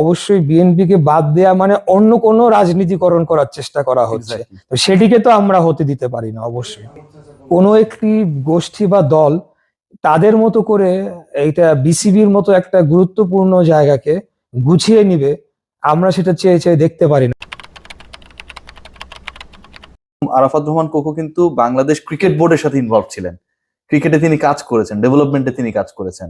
অবশ্যই বিএনপিকে বাদ দেয়া মানে অন্য কোনো রাজনীতিকরণ করার চেষ্টা করা হচ্ছে। তো সেটিকে তো আমরা হতে দিতে পারি না অবশ্যই। কোনো একটি গোষ্ঠী বা দল তাদের মতো করে এইটা বিসিবির মতো একটা গুরুত্বপূর্ণ জায়গাকে গুছিয়ে নিবে আমরা সেটা চেয়ে চেয়ে দেখতে পারি না। আরাফাত রহমান কোকো কিন্তু বাংলাদেশ ক্রিকেট বোর্ডের সাথে ইনভলভ ছিলেন। ক্রিকেটে তিনি কাজ করেছেন ডেভেলপমেন্টে তিনি কাজ করেছেন।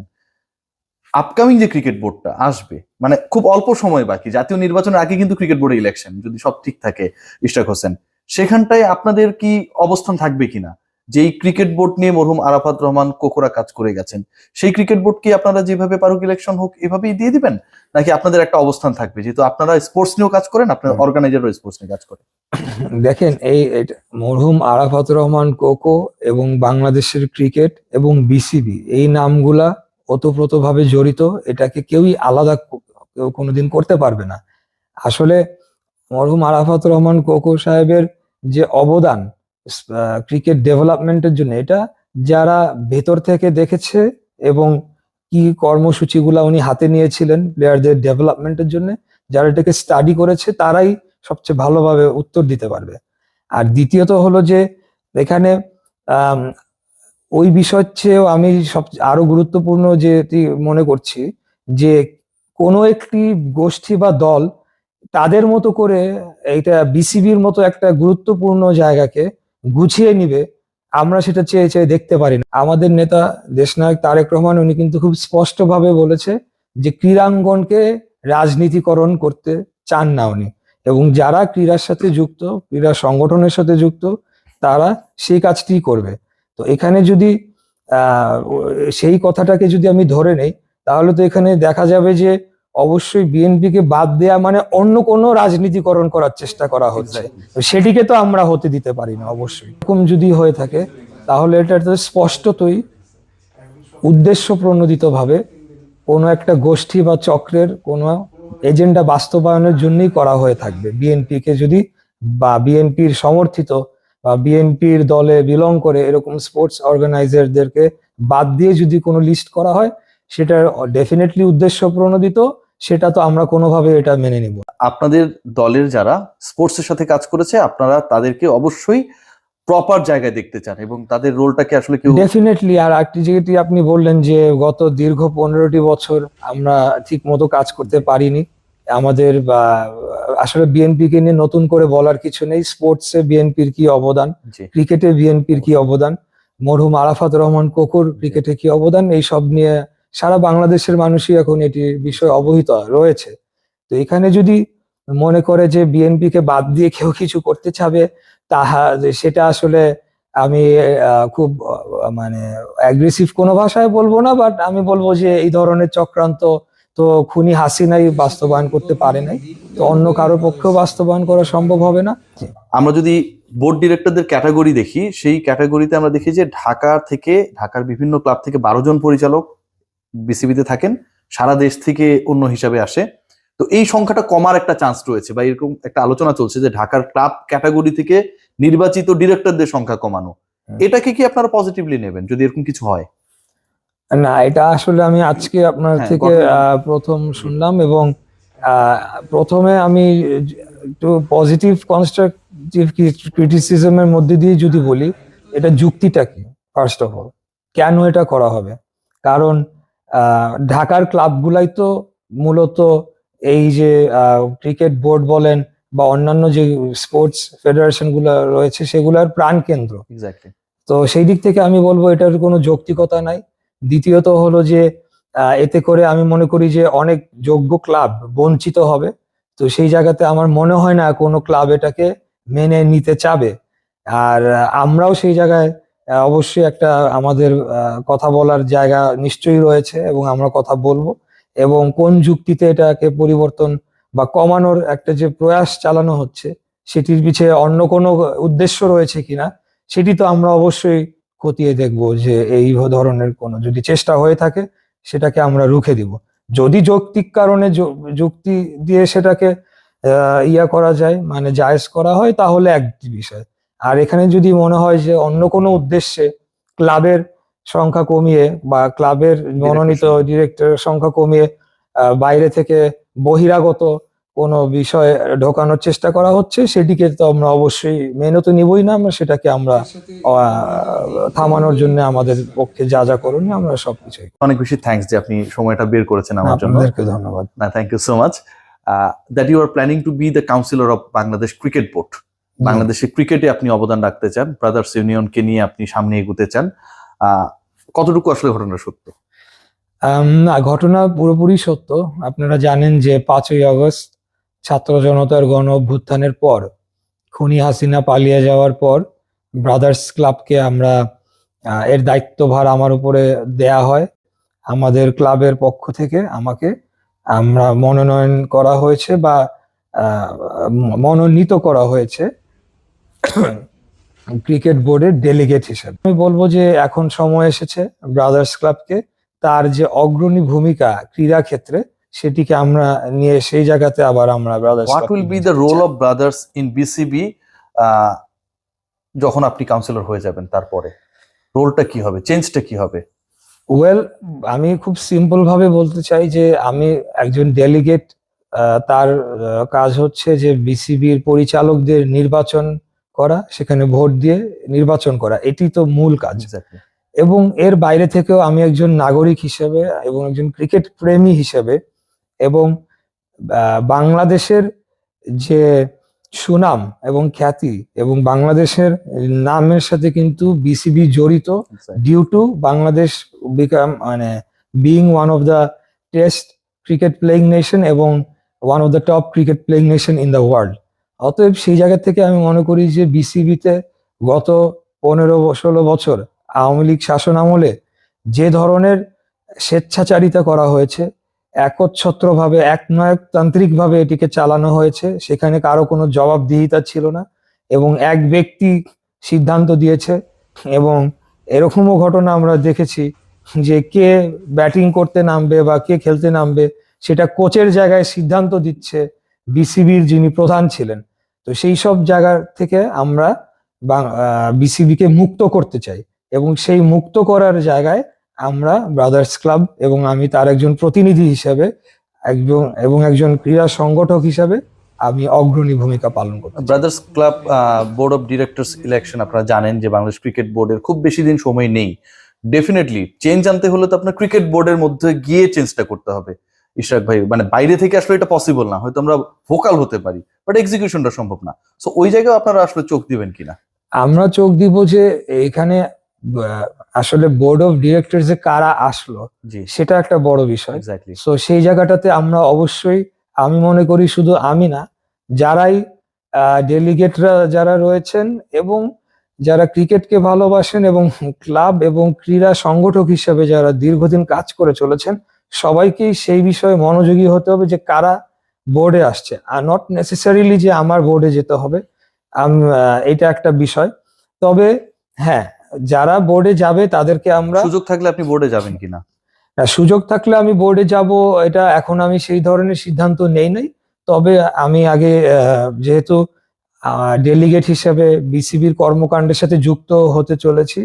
আপকামিং যে ক্রিকেট বোর্ডটা আসবে মানে খুব অল্প সময় বাকি জাতীয় নির্বাচনের আগে কিন্তু ক্রিকেট বোর্ডে ইলেকশন যদি সব ঠিক থাকে ইশরাক হোসেন। সেখানটায় আপনাদের কি অবস্থান থাকবে কিনা? যেই ক্রিকেট বোর্ড নিয়ে মরহুম আরাফাত রহমান কোকোরা কাজ করে গেছেন সেই ক্রিকেট বোর্ড কি আপনারা যেভাবে পারুক ইলেকশন হোক এভাবেই দিয়ে দিবেন? নাকি আপনাদের একটা অবস্থান থাকবে? যেহেতু আপনারা স্পোর্টস নিয়েও কাজ করেন আপনার। অর্গানাইজারও স্পোর্টস নিয়ে কাজ করেন দেখেন এই মরহুম আরাফাত রহমান কোকো এবং বাংলাদেশের ক্রিকেট এবং বিসিবি এই নামগুলা ওতপ্রোতভাবে জড়িত, এটাকে কেউই আলাদা কেউ কোনোদিন করতে পারবে না। আসলে মরহুম আরাফাত রহমান কোকো সাহেবের যে অবদান ক্রিকেট ডেভেলপমেন্টের জন্য, এটা যারা ভেতর থেকে দেখেছে এবং কি কর্মসূচিগুলা উনি হাতে নিয়েছিলেন প্লেয়ারদের ডেভেলপমেন্টের জন্য, যারা এটাকে স্টাডি করেছে, তারাই সবচেয়ে ভালোভাবে উত্তর দিতে পারবে। আর দ্বিতীয়ত হলো যে, এখানে ওই বিষয়ের চেয়েও আমি সব আরও গুরুত্বপূর্ণ যেটি মনে করছি যে কোনো একটি গোষ্ঠী বা দল তাদের মতো করে এইটা বিসিবির মতো একটা গুরুত্বপূর্ণ জায়গাকে গুছিয়ে নিবে, আমরা সেটা চেয়ে চেয়ে দেখতে পারি না। আমাদের নেতা দেশনায়ক তারেক রহমান, উনি কিন্তু খুব স্পষ্টভাবে বলেছে যে ক্রীড়াঙ্গনকে রাজনীতিকরণ করতে চান না উনি। এবং যারা ক্রীড়ার সাথে যুক্ত, ক্রীড়া সংগঠনের সাথে যুক্ত, তারা সেই কাজটি করবে। তো এখানে যদি সেই কথাটাকে যদি আমি ধরে নেই তাহলে তো এখানে দেখা যাবে যে অবশ্যই বিএনপিকে বাদ দেয়া মানে অন্য কোনো রাজনীতিকরণ করার চেষ্টা করা হচ্ছে। সেটিকে তো আমরা হতে দিতে পারি না অবশ্যই। এরকম যদি হয়ে থাকে তাহলে এটা তো স্পষ্টতই উদ্দেশ্য প্রণোদিতভাবে কোনো একটা গোষ্ঠী বা চক্রের কোনো এজেন্ডা বাস্তবায়নের জন্যই করা হয়ে থাকবে। বিএনপিকে যদি বা বিএনপির সমর্থিত বিএনপির দলে বিলং করে এরকম স্পোর্টস অর্গানাইজারদেরকে বাদ দিয়ে যদি কোনো লিস্ট করা হয় সেটা ডেফিনেটলি উদ্দেশ্য প্রণোদিত সেটা তো আমরা কোনোভাবে এটা মেনে নিব। আপনাদের দলের যারা স্পোর্টস এর সাথে কাজ করেছে আপনারা তাদেরকে অবশ্যই প্রপার জায়গায় দেখতে চান এবং তাদের রোলটাকে আসলে কেউ ডেফিনেটলি আর একটি যেটি আপনি বললেন যে গত দীর্ঘ পনেরোটি বছর আমরা ঠিক মতো কাজ করতে পারিনি আমাদের বা আসলে বিএনপিকে নিয়ে নতুন করে বলার কিছু নেই। স্পোর্টসে বিএনপির কি অবদান? ক্রিকেটে বিএনপির কি অবদান? মরহুম আরাফাত রহমান কোকুর ক্রিকেটে কি অবদান? এই সব নিয়ে সারা বাংলাদেশের মানুষই এখন এটির বিষয়ে অবহিত রয়েছে। তো এখানে যদি মনে করে যে বিএনপি কে বাদ দিয়ে কেউ কিছু করতে চাবে তাহা যে সেটা আসলে আমি খুব মানে অ্যাগ্রেসিভ কোনো ভাষায় বলব না বাট আমি বলব যে এই ধরনের চক্রান্ত তো খুনি হাসিনাই বাস্তবায়ন করতে পারে নাই। তো অন্য কারও পক্ষেও বাস্তবায়ন করা সম্ভব হবে না। আমরা যদি বোর্ড ডিরেক্টরদের ক্যাটাগরি দেখি সেই ক্যাটাগরিতে আমরা দেখি যে ঢাকা থেকে ঢাকার বিভিন্ন ক্লাব থেকে বারো জন পরিচালক বিসিবিতে থাকেন সারা দেশ থেকে অন্য হিসাবে আসে। তো এই সংখ্যাটা কমার একটা চান্স রয়েছে বা এরকম একটা আলোচনা চলছে যে ঢাকার ক্লাব ক্যাটাগরি থেকে নির্বাচিত ডিরেক্টরদের সংখ্যা কমানো। হুম। এটাকে কি আপনারা পজিটিভলি নেবেন যদি এরকম কিছু হয়? না এটা আসলে আমি আজকে আপনার হ্যাঁ, থেকে আহ, প্রথম শুনলাম এবং আহ, প্রথমে আমি একটু পজিটিভ কনস্ট্রাকটিভ ক্রিটিসিজমের মধ্যে দিয়ে যদি বলি এটা যুক্তিটা কি? ফার্স্ট অফ অল কেন এটা করা হবে? কারণ আহ, ঢাকার ক্লাবগুলাই তো মূলত এই যে ক্রিকেট বোর্ড বলেন বা অন্যান্য যে স্পোর্টস ফেডারেশনগুলো রয়েছে সেগুলোর প্রাণ কেন্দ্র তো সেই দিক থেকে আমি বলব এটার কোনো যৌক্তিকতা নাই। দ্বিতীয়ত হলো যে এতে করে আমি মনে করি যে অনেক যোগ্য ক্লাব বঞ্চিত হবে। তো সেই জায়গাতে আমার মনে হয় না কোনো ক্লাব এটাকে মেনে নিতে চাবে। আর আমরাও সেই জায়গায় অবশ্যই একটা আমাদের কথা বলার জায়গা নিশ্চয়ই রয়েছে এবং আমরা কথা বলব। এবং কোন যুক্তিতে এটাকে পরিবর্তন বা কমানোর একটা যে প্রয়াস চালানো হচ্ছে, সেটির পিছিয়ে অন্য কোনো উদ্দেশ্য রয়েছে কিনা, সেটি তো আমরা অবশ্যই খতিয়ে দেখব যে এই ধরনের কোনো যদি চেষ্টা হয়ে থাকে সেটাকে আমরা রুখে দিব। যদি যৌক্তিক কারণে যুক্তি দিয়ে সেটাকে ইয়া করা যায় মানে জায়েজ করা হয় তাহলে একটি বিষয়। আর এখানে যদি মনে হয় যে অন্য কোনো উদ্দেশ্যে ক্লাবের সংখ্যা কমিয়ে বা ক্লাবের মনোনীত ডিরেক্টরের সংখ্যা কমিয়ে বাইরে থেকে বহিরাগত কোনো বিষয়ে ঢোকানোর চেষ্টা করা হচ্ছে সেটিকে তো আমরা অবশ্যই মেনে তো নিবই না আমরা সেটাকে আমরা থামানোর জন্য আমাদের পক্ষে যা যা করণীয় আমরা সবকিছুই অনেক বেশি থ্যাঙ্কস যে আপনি সময়টা বের করেছেন আমার জন্য। ধন্যবাদ। না thank you so much that you are planning to be the councillor of Bangladesh cricket board বাংলাদেশের ক্রিকেটে আপনি অবদান রাখতে চান ব্রাদার্স ইউনিয়নকে নিয়ে আপনি সামনে এগোতে চান। আহ, কতটুকু আসলে ঘটনা সত্য? না ঘটনা পুরোপুরি সত্য। আপনারা জানেন যে পাঁচই আগস্ট ছাত্র জনতার গণ অভ্যুত্থানের পর, খুনি হাসিনা পালিয়ে যাওয়ার পর ব্রাদার্স ক্লাবকে আমরা এর দায়িত্বভার আমার উপরে দেয়া হয়। আমাদের ক্লাবের পক্ষ থেকে আমাকে, আমরা মনোনয়ন করা হয়েছে বা মনোনীত করা হয়েছে ক্রিকেট বোর্ডের ডেলিগেট হিসেবে। আমি বলব যে এখন সময় এসেছে ব্রাদার্স ক্লাবকে তার যে অগ্রণী ভূমিকা ক্রীড়া ক্ষেত্রে সেটিকে আমরা নিয়ে সেই জায়গাতে আবার আমরা brothers what will be the role of brothers in BCB যখন আপনি কাউন্সিলর হয়ে যাবেন তারপরে? রোলটা কি হবে? চেঞ্জটা কি হবে? ওয়েল আমি খুব সিম্পল ভাবে বলতে চাই যে আমি একজন ডেলিগেট তার কাজ হচ্ছে যে বিসিবির পরিচালকদের নির্বাচন করা সেখানে ভোট দিয়ে নির্বাচন করা। এটি তো মূল কাজ। এবং এর বাইরে থেকেও আমি একজন নাগরিক হিসেবে এবং একজন ক্রিকেট প্রেমী হিসেবে এবং বাংলাদেশের যে সুনাম এবং খ্যাতি এবং বাংলাদেশের নামের সাথে কিন্তু বিসিবি জড়িত ডিউ টু বাংলাদেশ বিকাম মানে being one of the test cricket playing nation এবং one of the top cricket playing nation in the world অতএব সেই জায়গা থেকে আমি মনে করি যে বিসিবিতে গত পনেরো ষোলো বছর আওয়ামী লীগ শাসন আমলে যে ধরনের স্বেচ্ছাচারিতা করা হয়েছে একচ্ছত্রভাবে, একনায়কতান্ত্রিকভাবে এটিকে চালানো হয়েছে। সেখানে কারও কোনো জবাবদিহিতা ছিল না এবং এক ব্যক্তি সিদ্ধান্ত দিয়েছে এবং এরকমও ঘটনা আমরা দেখেছি যে কে ব্যাটিং করতে নামবে বা কে খেলতে নামবে, সেটা কোচের জায়গায় সিদ্ধান্ত দিচ্ছে বিসিবির যিনি প্রধান ছিলেন। তো সেই সব জায়গা থেকে আমরা বিসিবিকে মুক্ত করতে চাই এবং সেই মুক্ত করার জায়গায় আমরা ব্রাদার্স ক্লাব এবং আমি তার একজন প্রতিনিধি হিসেবে একজন এবং একজন ক্রীড়া সংগঠক হিসেবে আমি অগ্রণী ভূমিকা পালন চাই। Brothers club board of directors election আপনারা জানেন যে বাংলাদেশ ক্রিকেট বোর্ডের খুব বেশি দিন সময় নেই। ডেফিনেটলি চেঞ্জ আনতে হলে তো আপনার ক্রিকেট বোর্ডের মধ্যে গিয়ে চেঞ্জটা করতে হবে। ইশরাক ভাই মানে বাইরে থেকে আসলে এটা পসিবল না হয়তো আমরা ভোকাল হতে পারি বাট এক্সিকিউশনটা সম্ভব না। সো ওই জায়গায় আপনারা আসলে চোখ দিবেন কিনা? আমরা চোখ দিব যে এখানে আসলে বোর্ড অফ ডিরেক্টর যে কারা আসলো সেটা একটা বড় বিষয়। সো সেই জায়গাটাতে আমরা অবশ্যই আমি মনে করি শুধু আমি না যারাই ডেলিগেটরা যারা রয়েছেন এবং যারা ক্রিকেটকে ভালোবাসেন এবং ক্লাব এবং ক্রীড়া সংগঠক হিসেবে যারা দীর্ঘদিন কাজ করে চলেছেন সবাইকেই সেই বিষয়ে মনোযোগী হতে হবে যে কারা বোর্ডে আসছে। আর নট নেসেসারিলি যে আমার বোর্ডে যেতে হবে এটা একটা বিষয়। তবে হ্যাঁ যারা বোর্ডে যাবে তাদেরকে আমরা সুযোগ থাকলে আপনি বোর্ডে যাবেন কিনা? সুযোগ থাকলে আমি বোর্ডে যাব এটা এখন আমি সেই ধরনের সিদ্ধান্ত নেই নাই। তবে আমি আগে যেহেতু ডেলিগেট হিসেবে বিসিবির কর্মকাণ্ডের সাথে যুক্ত হতে চলেছি।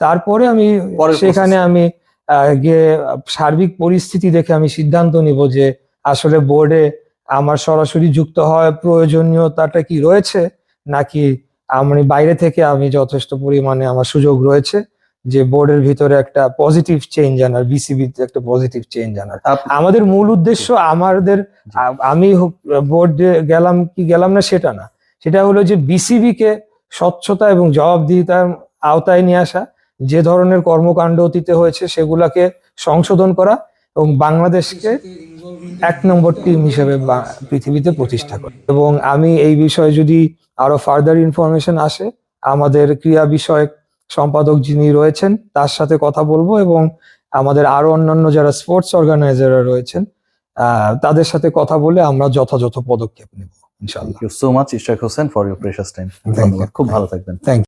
তারপরে আমি সেখানে আমি আহ, গিয়ে সার্বিক পরিস্থিতি দেখে আমি সিদ্ধান্ত নিব যে আসলে বোর্ডে আমার সরাসরি যুক্ত হওয়ার প্রয়োজনীয়তাটা কি রয়েছে নাকি আমি বাইরে থেকে আমি যথেষ্ট পরিমাণে আমার সুযোগ রয়েছে যে বোর্ডের ভিতরে একটা পজিটিভ চেঞ্জ আনার বিসিবিতে একটা পজিটিভ চেঞ্জ আনার। আমাদের মূল উদ্দেশ্য আমাদের আমি বোর্ডে গেলাম কি গেলাম না সেটা না। সেটা হলো যে বিসিবি কে স্বচ্ছতা এবং জবাবদিহিতার আওতায় নিয়ে আসা যে ধরনের কর্মকাণ্ড অতীতে হয়েছে সেগুলাকে সংশোধন করা এবং বাংলাদেশকে এক নম্বর টিম হিসেবে বা- পৃথিবীতে প্রতিষ্ঠা করা। এবং আমি এই বিষয়ে যদি আরও ফার্দার ইনফরমেশন আসে। আমাদের ক্রিয়া বিষয়ক সম্পাদক যিনি রয়েছেন তার সাথে কথা বলব এবং আমাদের আরও অন্যান্য যারা স্পোর্টস অর্গানাইজাররা রয়েছেন আহ, তাদের সাথে কথা বলে আমরা যথাযথ পদক্ষেপ নেব ইনশাল্লাহ you so much Ishak Hossain for your precious time খুব ভালো থাকবেন। থ্যাংক